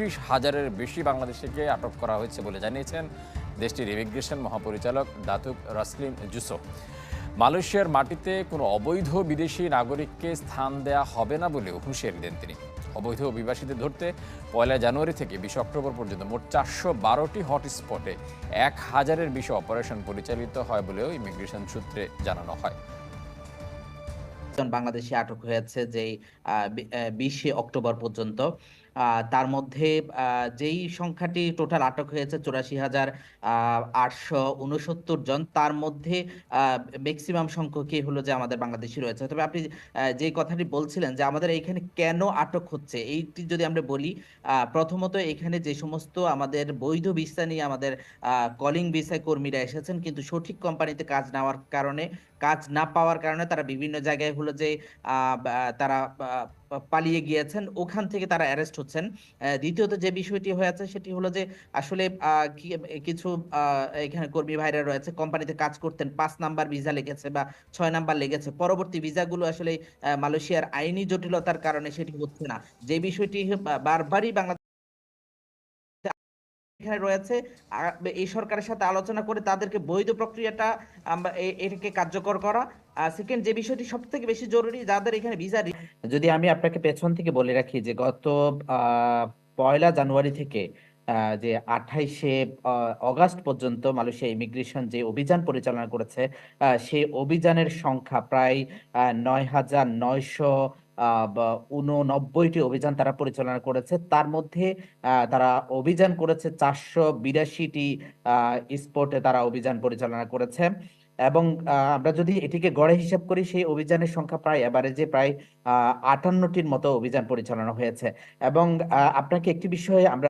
বত্রিশ হাজারের বেশি বাংলাদেশিকে আটক করা হয়েছে বলে জানিয়েছেন দেশটির ইমিগ্রেশন মহাপরিচালক দাতুক রাসলিম জুসো। মালয়েশিয়ার মাটিতে কোনো অবৈধ বিদেশি নাগরিককে স্থান দেয়া হবে না বলেও হুঁশিয়ারি দেন তিনি। অবৈধ অভিবাসীদের ধরতে পয়লা জানুয়ারি থেকে বিশ অক্টোবর পর্যন্ত মোট চারশো বারোটি হটস্পটে এক হাজারের বেশি অপারেশন পরিচালিত হয় বলেও ইমিগ্রেশন সূত্রে জানানো হয়। বাংলাদেশি আটক হয়েছে যেই বিশে অক্টোবর পর্যন্ত। তার মধ্যে যেই সংখ্যাটি টোটাল আটক হয়েছে চুরাশি হাজার আটশো উনসত্তর জন, তার মধ্যে ম্যাক্সিমাম সংখ্যকই হলো যে আমাদের বাংলাদেশি রয়েছে। তবে আপনি যে কথাটি বলছিলেন যে আমাদের এইখানে কেন আটক হচ্ছে, এইটি যদি আমরা বলি প্রথমত এখানে যে সমস্ত আমাদের বৈধ ভিসা নিয়ে আমাদের কলিং ভিসায় কর্মীরা এসেছেন, কিন্তু সঠিক কোম্পানিতে কাজ নেওয়ার কারণে, কাজ না পাওয়ার কারণে তারা বিভিন্ন জায়গায় হলো যে তারা পালিয়ে গিয়েছেন, ওখান থেকে তারা অ্যারেস্ট হচ্ছেন। দ্বিতীয়ত যে বিষয়টি হয়েছে সেটি হলো যে আসলে কিছু এখানে কর্মী ভাইরা রয়েছে কোম্পানিতে কাজ করতেন, পাঁচ নাম্বার ভিসা লেগেছে বা ছয় নাম্বার লেগেছে। পরবর্তী ভিসাগুলো আসলে মালয়েশিয়ার আইনি জটিলতার কারণে সেটি হচ্ছে না। যে বিষয়টি বারবারই বাংলাদেশ এখানে রয়েছে। এই সরকারের সাথে আলোচনা করে তাদেরকে বৈধ প্রক্রিয়াটা এটাকে কার্যকর করা। সেকেন্ড যে বিষয়টি সব থেকে বেশি জরুরি, যাদের এখানে ভিসা যদি আমি আপনাকে পেছন থেকে বলে রাখি যে গত পয়লা জানুয়ারি থেকে যে আঠাইশে অগাস্ট পর্যন্ত মালয়েশিয়া ইমিগ্রেশন যে অভিযান পরিচালনা করেছে সেই অভিযানের সংখ্যা প্রায় নয় হাজার নয়শো উননব্বইটি অভিযান তারা পরিচালনা করেছে। তার মধ্যে তারা অভিযান করেছে চারশো বিরাশিটি স্পটে তারা অভিযান পরিচালনা করেছে। এবং আমরা যদি এটিকে গড়ে হিসাব করি, সেই অভিযানের সংখ্যা প্রায় এভারেজে প্রায় আটান্নটির মতো অভিযান পরিচালনা হয়েছে। এবং আপনাকে একটি বিষয়ে আমরা